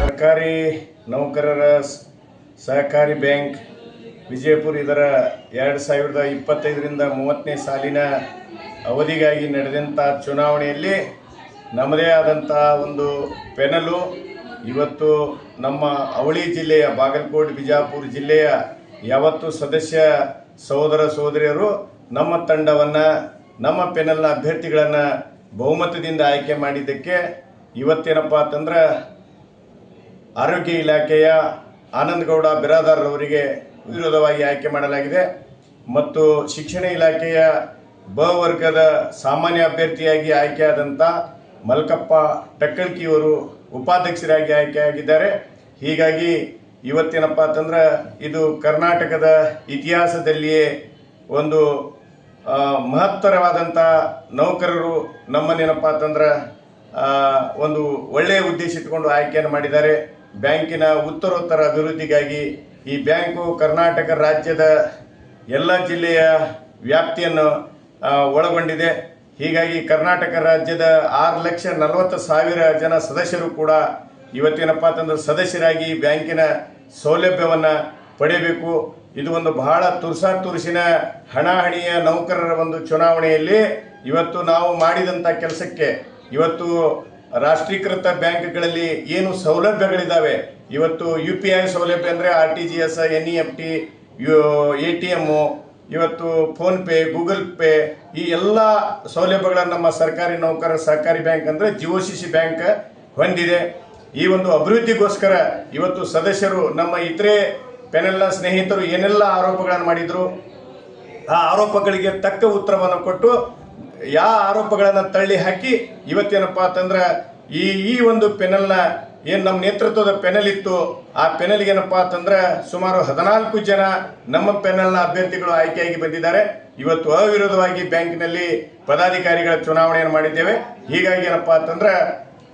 ಸರ್ಕಾರಿ ನೌಕರರ ಸಹಕಾರಿ ಬ್ಯಾಂಕ್ ವಿಜಯಪುರ ಇದರ ಎರಡು ಸಾವಿರದ ಇಪ್ಪತ್ತೈದರಿಂದ ಮೂವತ್ತನೇ ಸಾಲಿನ ಅವಧಿಗಾಗಿ ನಡೆದಂಥ ಚುನಾವಣೆಯಲ್ಲಿ ನಮ್ಮದೇ ಆದಂಥ ಒಂದು ಪೆನಲು ಇವತ್ತು ನಮ್ಮ ಅವಳಿ ಜಿಲ್ಲೆಯ ಬಾಗಲಕೋಟೆ, ಬಿಜಾಪುರ ಜಿಲ್ಲೆಯ ಯಾವತ್ತು ಸದಸ್ಯ ಸಹೋದರ ಸಹೋದರಿಯರು ನಮ್ಮ ತಂಡವನ್ನು, ನಮ್ಮ ಪೆನಲ್ನ ಅಭ್ಯರ್ಥಿಗಳನ್ನು ಬಹುಮತದಿಂದ ಆಯ್ಕೆ ಮಾಡಿದ್ದಕ್ಕೆ ಇವತ್ತೇನಪ್ಪ ಅಂತಂದ್ರೆ ಆರೋಗ್ಯ ಇಲಾಖೆಯ ಆನಂದಗೌಡ ಬಿರಾದಾರ್ರವರಿಗೆ ವಿರೋಧವಾಗಿ ಆಯ್ಕೆ ಮಾಡಲಾಗಿದೆ ಮತ್ತು ಶಿಕ್ಷಣ ಇಲಾಖೆಯ ಬ ವರ್ಗದ ಸಾಮಾನ್ಯ ಅಭ್ಯರ್ಥಿಯಾಗಿ ಆಯ್ಕೆಯಾದಂಥ ಮಲ್ಕಪ್ಪ ಟಕ್ಕಳ್ಕಿಯವರು ಉಪಾಧ್ಯಕ್ಷರಾಗಿ ಆಯ್ಕೆಯಾಗಿದ್ದಾರೆ. ಹೀಗಾಗಿ ಇವತ್ತೇನಪ್ಪ ಅಂತಂದ್ರೆ ಇದು ಕರ್ನಾಟಕದ ಇತಿಹಾಸದಲ್ಲಿಯೇ ಒಂದು ಮಹತ್ತರವಾದಂಥ ನೌಕರರು ನಮ್ಮನ್ನೇನಪ್ಪ ಅಂತಂದ್ರೆ ಒಂದು ಒಳ್ಳೆಯ ಉದ್ದೇಶ ಇಟ್ಕೊಂಡು ಆಯ್ಕೆಯನ್ನು ಮಾಡಿದ್ದಾರೆ. ಬ್ಯಾಂಕಿನ ಉತ್ತರೋತ್ತರ ಅಭಿವೃದ್ಧಿಗಾಗಿ ಈ ಬ್ಯಾಂಕು ಕರ್ನಾಟಕ ರಾಜ್ಯದ ಎಲ್ಲ ಜಿಲ್ಲೆಯ ವ್ಯಾಪ್ತಿಯನ್ನು ಒಳಗೊಂಡಿದೆ. ಹೀಗಾಗಿ ಕರ್ನಾಟಕ ರಾಜ್ಯದ ಆರು ಲಕ್ಷ ನಲವತ್ತು ಸಾವಿರ ಜನ ಸದಸ್ಯರು ಕೂಡ ಇವತ್ತೇನಪ್ಪ ಅಂತಂದ್ರೆ ಸದಸ್ಯರಾಗಿ ಬ್ಯಾಂಕಿನ ಸೌಲಭ್ಯವನ್ನು ಪಡೆಯಬೇಕು. ಇದು ಒಂದು ಬಹಳ ತುರ್ಸಾ ತುರುಸಿನ ಹಣಾಹಣಿಯ ನೌಕರರ ಒಂದು ಚುನಾವಣೆಯಲ್ಲಿ ಇವತ್ತು ನಾವು ಮಾಡಿದಂಥ ಕೆಲಸಕ್ಕೆ ಇವತ್ತು ರಾಷ್ಟ್ರೀಕೃತ ಬ್ಯಾಂಕ್ಗಳಲ್ಲಿ ಏನು ಸೌಲಭ್ಯಗಳಿದ್ದಾವೆ ಇವತ್ತು ಯು ಪಿ ಐ ಸೌಲಭ್ಯ ಅಂದರೆ R T G S, N E F T, U, A T M ಇವತ್ತು ಫೋನ್ಪೇ, ಗೂಗಲ್ ಪೇ ಈ ಎಲ್ಲ ಸೌಲಭ್ಯಗಳನ್ನು ನಮ್ಮ ಸರ್ಕಾರಿ ನೌಕರ ಸಹಕಾರಿ ಬ್ಯಾಂಕ್ ಅಂದರೆ ಜಿಒ ಸಿ ಸಿ ಬ್ಯಾಂಕ್ ಹೊಂದಿದೆ. ಈ ಒಂದು ಅಭಿವೃದ್ಧಿಗೋಸ್ಕರ ಇವತ್ತು ಸದಸ್ಯರು, ನಮ್ಮ ಇತರೆ ಪೆನೆಲ್ನ ಸ್ನೇಹಿತರು ಏನೆಲ್ಲ ಆರೋಪಗಳನ್ನು ಮಾಡಿದರು? ಆ ಆರೋಪಗಳಿಗೆ ತಕ್ಕ ಉತ್ತರವನ್ನು ಕೊಟ್ಟು ಯಾವ ಆರೋಪಗಳನ್ನು ತಳ್ಳಿ ಹಾಕಿ ಇವತ್ತೇನಪ್ಪ ಅಂತಂದ್ರೆ ಈ ಈ ಒಂದು ಪೆನಲ್ನ ಏನು ನಮ್ಮ ನೇತೃತ್ವದ ಪೆನಲ್ ಇತ್ತು, ಆ ಪೆನಲ್ಗೆ ಏನಪ್ಪ ಅಂತಂದ್ರೆ ಸುಮಾರು ಹದಿನಾಲ್ಕು ಜನ ನಮ್ಮ ಪೆನಲ್ನ ಅಭ್ಯರ್ಥಿಗಳು ಆಯ್ಕೆಯಾಗಿ ಬಂದಿದ್ದಾರೆ. ಇವತ್ತು ಅವಿರೋಧವಾಗಿ ಬ್ಯಾಂಕಿನಲ್ಲಿ ಪದಾಧಿಕಾರಿಗಳ ಚುನಾವಣೆಯನ್ನು ಮಾಡಿದ್ದೇವೆ. ಹೀಗಾಗಿ ಏನಪ್ಪ ಅಂತಂದ್ರೆ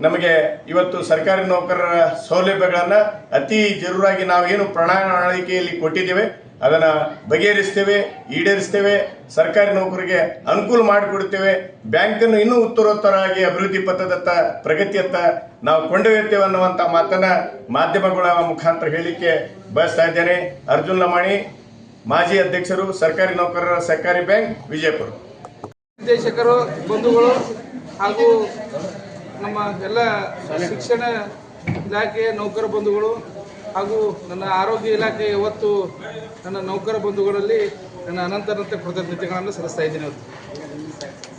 ನಮಗೆ ಇವತ್ತು ಸರ್ಕಾರಿ ನೌಕರರ ಸೌಲಭ್ಯಗಳನ್ನು ಅತಿ ಜರೂರಾಗಿ ಏನು ಪ್ರಣಾಳಿಕೆಯಲ್ಲಿ ಕೊಟ್ಟಿದ್ದೇವೆ. ಅದನ್ನು ಬಗೆಹರಿಸ್ತೇವೆ, ಈಡೇರಿಸ್ತೇವೆ, ಸರ್ಕಾರಿ ನೌಕರಿಗೆ ಅನುಕೂಲ ಮಾಡಿಕೊಡ್ತೇವೆ ಬ್ಯಾಂಕನ್ನು ಇನ್ನೂ ಉತ್ತರೋತ್ತರವಾಗಿ ಅಭಿವೃದ್ಧಿ ಪಥದತ್ತ, ಪ್ರಗತಿಯತ್ತ ನಾವು ಕೊಂಡೊಯ್ಯುತ್ತೇವೆ ಅನ್ನುವಂಥ ಮಾತನ್ನ ಮಾಧ್ಯಮಗಳ ಮುಖಾಂತರ ಹೇಳಲಿಕ್ಕೆ ಬಯಸ್ತಾ ಇದ್ದೇನೆ. ಅರ್ಜುನ್ ಲಮಾಣಿ, ಮಾಜಿ ಅಧ್ಯಕ್ಷರು, ಸರ್ಕಾರಿ ನೌಕರರ ಸರ್ಕಾರಿ ಬ್ಯಾಂಕ್, ವಿಜಯಪುರ. ನಿರ್ದೇಶಕರು, ಬಂಧುಗಳು ಹಾಗೂ ನಮ್ಮ ಎಲ್ಲ ಶಿಕ್ಷಣ ಇಲಾಖೆಯ ನೌಕರ ಬಂಧುಗಳು ಹಾಗೂ ನನ್ನ ಆರೋಗ್ಯ ಇಲಾಖೆ ಇವತ್ತು ನನ್ನ ನೌಕರ ಬಂಧುಗಳಲ್ಲಿ ನನ್ನ ಅನಂತ ಅನಂತ ಕೃತಜ್ಞತೆಗಳನ್ನು ಸಲ್ಲಿಸ್ತಾ ಇದ್ದೀನಿ ಇವತ್ತು.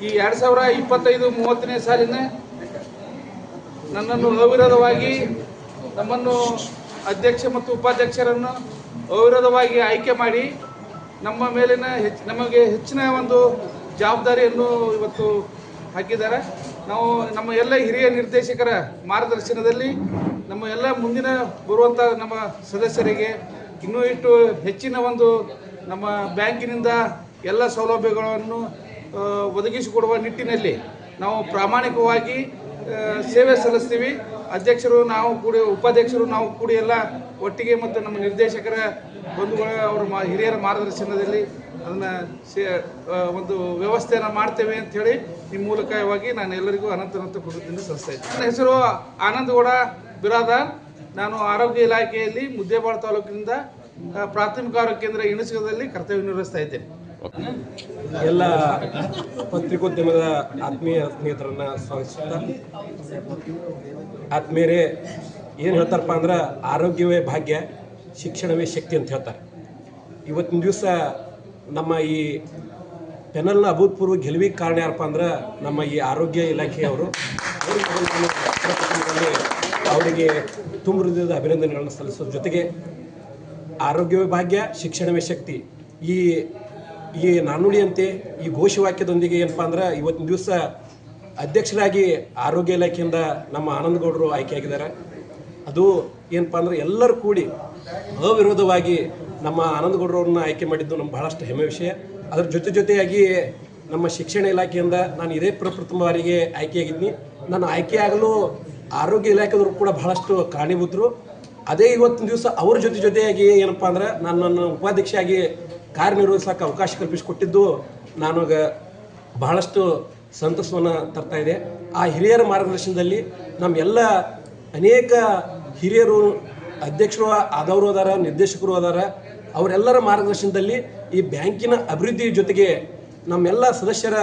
ಈ ಎರಡು ಸಾವಿರ ಇಪ್ಪತ್ತೈದು ಮೂವತ್ತನೇ ಸಾಲಿನ ನನ್ನನ್ನು ಅವಿರೋಧವಾಗಿ ನಮ್ಮನ್ನು ಅಧ್ಯಕ್ಷ ಮತ್ತು ಉಪಾಧ್ಯಕ್ಷರನ್ನು ಅವಿರೋಧವಾಗಿ ಆಯ್ಕೆ ಮಾಡಿ ನಮ್ಮ ಮೇಲಿನ ಹೆಚ್ಚು ನಮಗೆ ಹೆಚ್ಚಿನ ಒಂದು ಜವಾಬ್ದಾರಿಯನ್ನು ಇವತ್ತು ಹಾಕಿದ್ದಾರೆ. ನಾವು ನಮ್ಮ ಎಲ್ಲ ಹಿರಿಯ ನಿರ್ದೇಶಕರ ಮಾರ್ಗದರ್ಶನದಲ್ಲಿ ನಮ್ಮ ಎಲ್ಲ ಮುಂದಿನ ಬರುವಂಥ ನಮ್ಮ ಸದಸ್ಯರಿಗೆ ಇನ್ನೂ ಇಷ್ಟು ಹೆಚ್ಚಿನ ಒಂದು ನಮ್ಮ ಬ್ಯಾಂಕಿನಿಂದ ಎಲ್ಲ ಸೌಲಭ್ಯಗಳನ್ನು ಒದಗಿಸಿಕೊಡುವ ನಿಟ್ಟಿನಲ್ಲಿ ನಾವು ಪ್ರಾಮಾಣಿಕವಾಗಿ ಸೇವೆ ಸಲ್ಲಿಸ್ತೀವಿ. ಅಧ್ಯಕ್ಷರು ನಾವು ಕೂಡಿ, ಉಪಾಧ್ಯಕ್ಷರು ನಾವು ಕೂಡಿ ಎಲ್ಲ ಒಟ್ಟಿಗೆ ಮತ್ತು ನಮ್ಮ ನಿರ್ದೇಶಕರ ಬಂಧುಗಳ, ಅವರ ಮಾ, ಹಿರಿಯರ ಮಾರ್ಗದರ್ಶನದಲ್ಲಿ ಅದನ್ನು ಸೇ ಒಂದು ವ್ಯವಸ್ಥೆಯನ್ನು ಮಾಡ್ತೇವೆ ಅಂತ ಹೇಳಿ ಈ ಮೂಲಕವಾಗಿ ನಾನು ಎಲ್ಲರಿಗೂ ಅನಂತ ಅನಂತ ಸಲ್ಲಿಸ್ತಾ ಇದ್ದೀನಿ. ನನ್ನ ಹೆಸರು ಆನಂದಗೌಡ ಬಿರಾದಾರ್. ನಾನು ಆರೋಗ್ಯ ಇಲಾಖೆಯಲ್ಲಿ ಮುದ್ದೇಬಾಳ ತಾಲೂಕಿನಿಂದ ಪ್ರಾಥಮಿಕ ಆರೋಗ್ಯ ಕೇಂದ್ರ ಇಣಸಕದಲ್ಲಿ ಕರ್ತವ್ಯ ನಿರ್ವಹಿಸ್ತಾ ಇದ್ದೇನೆ. ಎಲ್ಲ ಪತ್ರಿಕೋದ್ಯಮದ ಆತ್ಮೀಯ ಸ್ನೇಹಿತರನ್ನ ಸ್ವಾಗತಿಸುತ್ತ, ಆತ್ಮೀಯರೇ, ಏನು ಹೇಳ್ತಾರಪ್ಪ ಅಂದ್ರೆ ಆರೋಗ್ಯವೇ ಭಾಗ್ಯ, ಶಿಕ್ಷಣವೇ ಶಕ್ತಿ ಅಂತ ಹೇಳ್ತಾರೆ. ಇವತ್ತಿನ ದಿವಸ ನಮ್ಮ ಈ ಪೆನಲ್ನ ಅಭೂತಪೂರ್ವ ಗೆಲುವಿಗೆ ಕಾರಣ ಯಾರಪ್ಪ ಅಂದ್ರೆ ನಮ್ಮ ಈ ಆರೋಗ್ಯ ಇಲಾಖೆಯವರು. ಅವ್ರಿಗೆ ತುಂಬ ಹೃದಯದ ಅಭಿನಂದನೆಗಳನ್ನು ಸಲ್ಲಿಸೋದ್ರ ಜೊತೆಗೆ ಆರೋಗ್ಯವೇ ಭಾಗ್ಯ, ಶಿಕ್ಷಣವೇ ಶಕ್ತಿ. ಈ ಈ ನಾನುಡಿಯಂತೆ ಈ ಘೋಷವಾಕ್ಯದೊಂದಿಗೆ ಏನಪ್ಪ ಅಂದ್ರೆ ಇವತ್ತಿನ ದಿವಸ ಅಧ್ಯಕ್ಷರಾಗಿ ಆರೋಗ್ಯ ಇಲಾಖೆಯಿಂದ ನಮ್ಮ ಆನಂದಗೌಡರು ಆಯ್ಕೆಯಾಗಿದ್ದಾರೆ. ಅದು ಏನಪ್ಪ ಅಂದ್ರೆ ಎಲ್ಲರೂ ಕೂಡಿ ಅವಿರೋಧವಾಗಿ ನಮ್ಮ ಆನಂದಗೌಡರವ್ರನ್ನ ಆಯ್ಕೆ ಮಾಡಿದ್ದು ನಮ್ಗೆ ಬಹಳಷ್ಟು ಹೆಮ್ಮೆ ವಿಷಯ. ಅದರ ಜೊತೆ ಜೊತೆಯಾಗಿ ನಮ್ಮ ಶಿಕ್ಷಣ ಇಲಾಖೆಯಿಂದ ನಾನು ಇದೇ ಪ್ರಪ್ರಥಮ ಬಾರಿಗೆ ಆಯ್ಕೆಯಾಗಿದ್ದೀನಿ. ನಾನು ಆಯ್ಕೆಯಾಗಲು ಆರೋಗ್ಯ ಇಲಾಖೆದವರು ಕೂಡ ಬಹಳಷ್ಟು ಕಾರಣೀಭೂತರು. ಅದೇ ಇವತ್ತಿನ ದಿವಸ ಅವ್ರ ಜೊತೆ ಜೊತೆಯಾಗಿ ಏನಪ್ಪ ಅಂದ್ರೆ ನಾನು ನನ್ನ ಉಪಾಧ್ಯಕ್ಷೆಯಾಗಿ ಕಾರ್ಯನಿರ್ವಹಿಸೋಕೆ ಅವಕಾಶ ಕಲ್ಪಿಸಿಕೊಟ್ಟಿದ್ದು ನಾನು ಬಹಳಷ್ಟು ಸಂತಸವನ್ನು ತರ್ತಾ ಇದೆ. ಆ ಹಿರಿಯರ ಮಾರ್ಗದರ್ಶನದಲ್ಲಿ ನಮ್ಮೆಲ್ಲ ಅನೇಕ ಹಿರಿಯರು ಅಧ್ಯಕ್ಷರು ಆದವರು ಅದಾರ, ನಿರ್ದೇಶಕರು ಅದಾರ. ಅವರೆಲ್ಲರ ಮಾರ್ಗದರ್ಶನದಲ್ಲಿ ಈ ಬ್ಯಾಂಕಿನ ಅಭಿವೃದ್ಧಿ ಜೊತೆಗೆ ನಮ್ಮೆಲ್ಲ ಸದಸ್ಯರ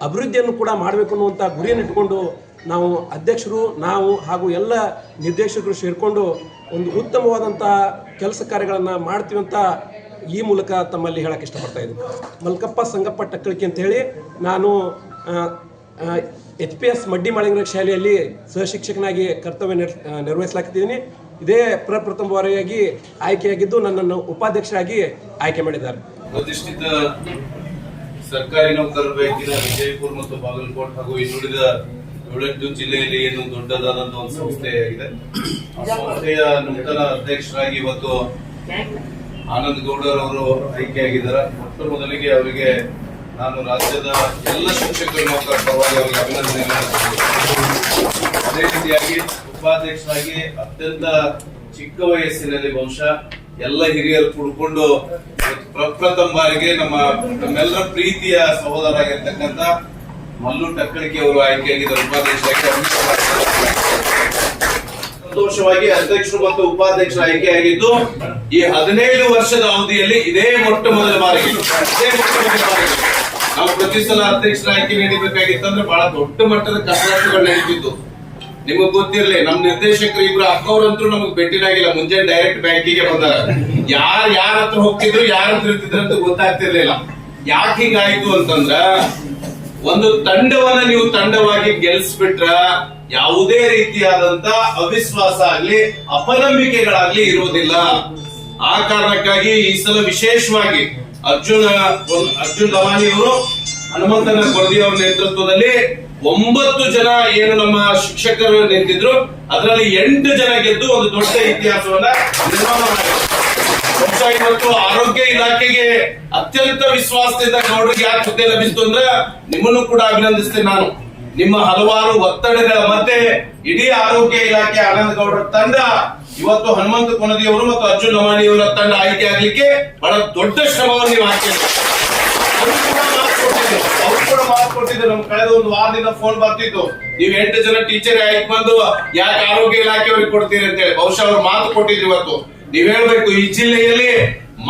ಅಭಿವೃದ್ಧಿಯನ್ನು ಕೂಡ ಮಾಡಬೇಕು ಅನ್ನುವಂಥ ಗುರಿಯನ್ನು ಇಟ್ಕೊಂಡು ನಾವು ಅಧ್ಯಕ್ಷರು ನಾವು ಹಾಗೂ ಎಲ್ಲ ನಿರ್ದೇಶಕರು ಸೇರಿಕೊಂಡು ಒಂದು ಉತ್ತಮವಾದಂತಹ ಕೆಲಸ ಕಾರ್ಯಗಳನ್ನು ಮಾಡ್ತೀವಿ ಅಂತ ಈ ಮೂಲಕ ತಮ್ಮಲ್ಲಿ ಹೇಳಕ್ಕೆ ಇಷ್ಟಪಡ್ತಾ ಇದ್ದೀನಿ. ಮಲ್ಕಪ್ಪ ಸಂಗಪ್ಪ ಟಕ್ಕಳಿಕೆ ಅಂತ ಹೇಳಿ ನಾನು ಎಚ್ ಪಿ ಎಸ್ ಮಡ್ಡಿ ಮಾಳಿಂಗರ ಶಾಲೆಯಲ್ಲಿ ಸಹಶಿಕ್ಷಕನಾಗಿ ಕರ್ತವ್ಯ ನಿರ್ ಆ, ನಿರ್ವಹಿಸಲಾಗ್ತಿದ್ದೀನಿ. ಇದೇ ಪ್ರಪ್ರಥಮ ಬಾರಿಯಾಗಿ ಆಯ್ಕೆಯಾಗಿದ್ದು ನನ್ನನ್ನು ಉಪಾಧ್ಯಕ್ಷರಾಗಿ ಆಯ್ಕೆ ಮಾಡಿದ್ದಾರೆ. ಪ್ರತಿಷ್ಠಿತ ಸರ್ಕಾರಿ ನೌಕರರ ಬ್ಯಾಂಕಿನ ವಿಜಯಪುರ ಮತ್ತು ಬಾಗಲಕೋಟ್ ಹಾಗೂ ಇನ್ನುಳಿದ ಏಳೆಂಟು ಜಿಲ್ಲೆಯಲ್ಲಿ ಏನು ದೊಡ್ಡದಾದಂತಹ ಒಂದು ಸಂಸ್ಥೆಯಾಗಿದೆ. ಆ ಸಂಸ್ಥೆಯ ನೂತನ ಅಧ್ಯಕ್ಷರಾಗಿ ಇವತ್ತು ಆನಂದ್ ಗೌಡರ್ ಅವರು ಆಯ್ಕೆಯಾಗಿದ್ದಾರೆ. ಮೊಟ್ಟ ಮೊದಲಿಗೆ ಅವರಿಗೆ ನಾನು ರಾಜ್ಯದ ಎಲ್ಲ ಶಿಕ್ಷಕರ ನೌಕರ ಪರವಾಗಿ ಅವರಿಗೆ ಸಲ್ಲಿಸುತ್ತೇನೆ. ಅದೇ ರೀತಿಯಾಗಿ ಉಪಾಧ್ಯಕ್ಷರಾಗಿ ಅತ್ಯಂತ ಚಿಕ್ಕ ವಯಸ್ಸಿನಲ್ಲಿ ಬಹುಶಃ ಎಲ್ಲ ಹಿರಿಯರು ಕುಡ್ಕೊಂಡು ಪ್ರಪ್ರಥಮ ಬಾರಿಗೆ ನಮ್ಮ ನಮ್ಮೆಲ್ಲರ ಪ್ರೀತಿಯ ಸಹೋದರ ಆಗಿರ್ತಕ್ಕಂತ ಮಲ್ಲು ಟಕ್ಕಡಿಕೆ ಅವರು ಆಯ್ಕೆಯಾಗಿದ್ದಾರೆ ಉಪಾಧ್ಯಕ್ಷರಾಗಿ ಸಂತೋಷವಾಗಿ ಅಧ್ಯಕ್ಷರು ಮತ್ತು ಉಪಾಧ್ಯಕ್ಷರ ಆಯ್ಕೆಯಾಗಿದ್ದು ಈ ಹದಿನೈದು ವರ್ಷದ ಅವಧಿಯಲ್ಲಿ ಇದೇ ಮೊಟ್ಟ ಮೊದಲ ಬಾರಿಗೆ, ಇದೇ ಮೊಟ್ಟ ಮೊದಲ ಬಾರಿಗೆ ನಾವು ಪ್ರತಿ ಸಲ ಅಧ್ಯಕ್ಷರ ಆಯ್ಕೆ ನೀಡಬೇಕಾಗಿತ್ತಂದ್ರೆ ಬಹಳ ದೊಡ್ಡ ಮಟ್ಟದ ಕಸರತ್ತುಗಳು ನಡೀತಿದ್ದು ನಿಮಗ್ ಗೊತ್ತಿರ್ಲಿ, ನಮ್ ನಿರ್ದೇಶಕರು ಇಬ್ರು ಅಕ್ಕವ್ರಂತೂ ನಮಗ್ ಭೇಟಿನಾಗಿಲ್ಲ ಮುಂಜಾನೆ ಡೈರೆಕ್ಟ್ ಬ್ಯಾಂಕಿಗೆ ಬಂದಾರ. ಯಾರ್ ಯಾರ ಹತ್ರ ಹೋಗ್ತಿದ್ರು, ಯಾರ ಹತ್ರ ಇರ್ತಿದ್ರು ಅಂತ ಗೊತ್ತಾಗ್ತಿರ್ಲಿಲ್ಲ. ಯಾಕೆ ಹಿಂಗಾಯ್ತು ಅಂತಂದ್ರ, ಒಂದು ತಂಡವನ್ನ ನೀವು ತಂಡವಾಗಿ ಗೆಲ್ಸ್ಬಿಟ್ರ ಯಾವುದೇ ರೀತಿಯಾದಂತ ಅವಿಶ್ವಾಸ ಆಗ್ಲಿ, ಅಪನಂಬಿಕೆಗಳಾಗ್ಲಿ ಇರುವುದಿಲ್ಲ ಆ ಕಾರಣಕ್ಕಾಗಿ ಈ ಸಲ ವಿಶೇಷವಾಗಿ ಅರ್ಜುನ, ಅರ್ಜುನ್ ದವಾನಿ ಅವರು ಹನುಮಂತನ ಕೊರದಿ ಅವ್ರ ನೇತೃತ್ವದಲ್ಲಿ ಒಂಬತ್ತು ಜನ ಏನು ನಮ್ಮ ಶಿಕ್ಷಕರು ನಿಂತಿದ್ರು, ಅದರಲ್ಲಿ ಎಂಟು ಜನ ಗೆದ್ದು ಒಂದು ದೊಡ್ಡ ಇತಿಹಾಸವನ್ನ ನಿರ್ಮಾಣ ಮಾಡಿದ್ರು. ಇವತ್ತು ಆರೋಗ್ಯ ಇಲಾಖೆಗೆ ಅತ್ಯಂತ ವಿಶ್ವಾಸದಿಂದ ಗೌಡರಿಗೆ ಯಾಕೆ ಹುದ್ದೆ ಲಭಿಸಿತು ಅಂದ್ರೆ ನಿಮ್ಮನ್ನು ಕೂಡ ಅಭಿನಂದಿಸ್ತೇನೆ ನಾನು. ನಿಮ್ಮ ಹಲವಾರು ಒತ್ತಡಗಳ ಮಧ್ಯೆ ಇಡೀ ಆರೋಗ್ಯ ಇಲಾಖೆ ಆನಂದ ಗೌಡರ ತಂಡ ಇವತ್ತು ಹನುಮಂತ ಕೊನದಿಯವರು ಮತ್ತು ಅರ್ಜುನ್ ಲಮಾಣಿಯವರ ತಂಡ ಆಯ್ಕೆ ಆಗ್ಲಿಕ್ಕೆ ಬಹಳ ದೊಡ್ಡ ಶ್ರಮವನ್ನು ನೀವು ಹಾಕಿದ್ರು ಅವ್ರು ಕೂಡ ಮಾತು ಕೊಟ್ಟಿದ್ರು. ಅವ್ರು ಕೂಡ ಮಾತು ನಮ್ ಕಳೆದ ಒಂದು ವಾರದಿಂದ ಫೋನ್ ಬರ್ತಿತ್ತು. ನೀವ್ ಎಂಟು ಜನ ಟೀಚರ್ ಆಯ್ಕೆ ಬಂದು ಯಾಕೆ ಆರೋಗ್ಯ ಇಲಾಖೆಯವ್ರಿಗೆ ಕೊಡ್ತೀರಿ ಅಂತ ಹೇಳಿ. ಬಹುಶಃ ಅವ್ರು ಮಾತು ಕೊಟ್ಟಿದ್ರು ಇವತ್ತು. ನೀವ್ ಹೇಳ್ಬೇಕು, ಈ ಜಿಲ್ಲೆಯಲ್ಲಿ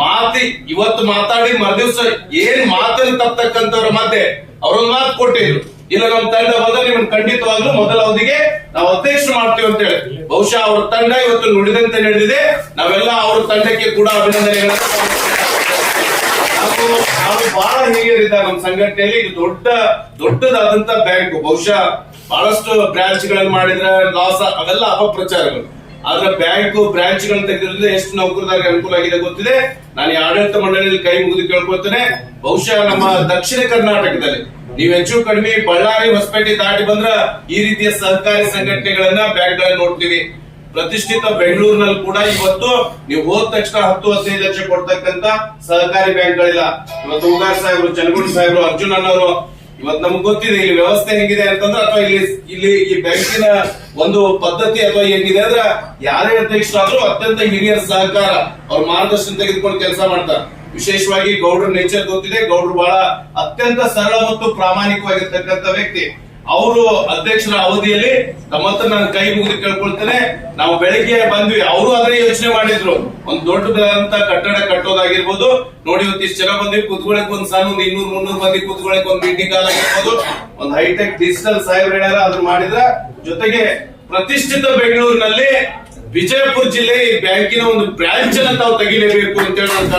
ಮಾತಿ, ಇವತ್ತು ಮಾತಾಡಿ ಮರುದಿವ್ಸ ಏನ್ ಮಾತನ್ನು ತಪ್ಪತಕ್ಕಂಥವ್ರ ಮಧ್ಯೆ ಅವ್ರೊಂದು ಮಾತು ಕೊಟ್ಟಿದ್ರು. ಇಲ್ಲ, ನಮ್ ತಂಡ ಬಂದ ನಿಮ್ ಖಂಡಿತವಾಗ್ಲೂ ಮೊದಲ ಅವಧಿಗೆ ನಾವು ಅಧ್ಯಕ್ಷರು ಮಾಡ್ತೀವಿ ಅಂತ ಹೇಳಿ. ಬಹುಶಃ ಅವ್ರ ತಂಡ ಇವತ್ತು ನುಡಿದಂತೆ ನಡೆದಿದೆ. ನಾವೆಲ್ಲ ಅವ್ರ ತಂಡಕ್ಕೆ ಕೂಡ. ಹಾಗೂ ನಾವು ಬಹಳ ಹಿರಿಯರಿದ್ದಾರೆ. ನಮ್ಮ ಸಂಘಟನೆಯಲ್ಲಿ ಇದು ದೊಡ್ಡ, ದೊಡ್ಡದಾದಂತ ಬ್ಯಾಂಕ್ ಬಹುಶಃ ಬಹಳಷ್ಟು ಬ್ರಾಂಚ್ಗಳನ್ನು ಮಾಡಿದ್ರೆ ಲಾಸ್ ಅವೆಲ್ಲ ಅಪಪ್ರಚಾರಗಳು. ಆದ್ರೆ ಬ್ಯಾಂಕ್ ಬ್ರಾಂಚ್ ಗಳನ್ನ ತೆಗೆದ್ರಿಂದ ಎಷ್ಟು ನೌಕರದಾರರಿಗೆ ಅನುಕೂಲ ಆಗಿದೆ ಗೊತ್ತಿದೆ. ನಾನು ಈ ಆಡಳಿತ ಮಂಡಳಿಯಲ್ಲಿ ಕೈ ಮುಗಿದು ಕೇಳ್ಕೊಳ್ತೇನೆ. ಬಹುಶಃ ನಮ್ಮ ದಕ್ಷಿಣ ಕರ್ನಾಟಕದಲ್ಲಿ ನೀವು ಹೆಚ್ಚು ಕಡಿಮೆ ಬಳ್ಳಾರಿ ಹೊಸಪೇಟೆ ದಾಟಿ ಬಂದ್ರ ಈ ರೀತಿಯ ಸಹಕಾರಿ ಸಂಘಟನೆಗಳನ್ನ ಬ್ಯಾಂಕ್ ಗಳನ್ನ ನೋಡ್ತೀವಿ. ಪ್ರತಿಷ್ಠಿತ ಬೆಂಗಳೂರಿನಲ್ಲಿ ಕೂಡ ಇವತ್ತು ನೀವು ಹೋದ ತಕ್ಷಣ ಹತ್ತು ಹದಿನೈದು ಲಕ್ಷ ಕೊಡ್ತಕ್ಕಂತ ಸಹಕಾರಿ ಬ್ಯಾಂಕ್ಗಳಿಲ್ಲ. ಇವತ್ತು ಉಗಾರ್ ಸಾಹೇಬ್ರು ಚನಗುಡಿ ಸಾಹೇಬ್ರು, ಅರ್ಜುನ್ ಅನ್ನೋರು, ಇವತ್ತು ನಮ್ಗೆ ಗೊತ್ತಿದೆ ಇಲ್ಲಿ ವ್ಯವಸ್ಥೆ ಹೆಂಗಿದೆ ಅಂತಂದ್ರೆ ಅಥವಾ ಇಲ್ಲಿ ಇಲ್ಲಿ ಈ ಬ್ಯಾಂಕಿನ ಒಂದು ಪದ್ಧತಿ ಅಥವಾ ಹೆಂಗಿದೆ ಅಂದ್ರೆ ಯಾರೇ ಅಧ್ಯಕ್ಷರಾದ್ರೂ ಅತ್ಯಂತ ಹಿರಿಯರ ಸಹಕಾರ. ಅವ್ರ ಮಾರ್ಗದರ್ಶನ ತೆಗೆದುಕೊಂಡು ಕೆಲಸ ಮಾಡ್ತಾರೆ. ವಿಶೇಷವಾಗಿ ಗೌಡ್ರ ನೇಚರ್ ಗೊತ್ತಿದೆ. ಗೌಡ್ರು ಬಹಳ ಅತ್ಯಂತ ಸರಳ ಮತ್ತು ಪ್ರಾಮಾಣಿಕವಾಗಿರ್ತಕ್ಕಂಥ ವ್ಯಕ್ತಿ. ಅವರು ಅಧ್ಯಕ್ಷರ ಅವಧಿಯಲ್ಲಿ ತಮ್ಮ ಹತ್ರ ಕೈ ಮುಗಿದು ಕೇಳ್ಕೊಳ್ತೇನೆ ನಾವು ಬೆಳಿಗ್ಗೆ ಬಂದ್ವಿ. ಅವರು ಅದೇ ಯೋಚನೆ ಮಾಡಿದ್ರು. ಒಂದು ದೊಡ್ಡದಾದಂತ ಕಟ್ಟಡ ಕಟ್ಟೋದಾಗಿರ್ಬೋದು. ನೋಡಿ, ಇವತ್ತು ಇಷ್ಟು ಜನ ಬಂದ್ವಿ. ಕುತ್ಕೊಳಕ್ ಒಂದ್ ಸಣ್ಣ ಒಂದು ಇನ್ನೂರ್, ಮುನ್ನೂರ್ ಮಂದಿ ಕುತ್ಕೊಳಕ್ ಒಂದು ಮೀಟಿಂಗ್ ಹಾಲ್ ಆಗಿರ್ಬೋದು. ಒಂದು ಹೈಟೆಕ್ ಡಿಜಿಟಲ್ ಸಾಹೇಬ್ರ ಏನಾರ ಅದ್ರ ಮಾಡಿದ್ರ, ಜೊತೆಗೆ ಪ್ರತಿಷ್ಠಿತ ಬೆಂಗಳೂರಿನಲ್ಲಿ ವಿಜಯಪುರ ಜಿಲ್ಲೆ ಈ ಬ್ಯಾಂಕಿನ ಒಂದು ಬ್ರಾಂಚ್ ಅನ್ನ ತಾವು ತೆಗಿಲೇಬೇಕು ಅಂತ ಹೇಳಿ ನಾನು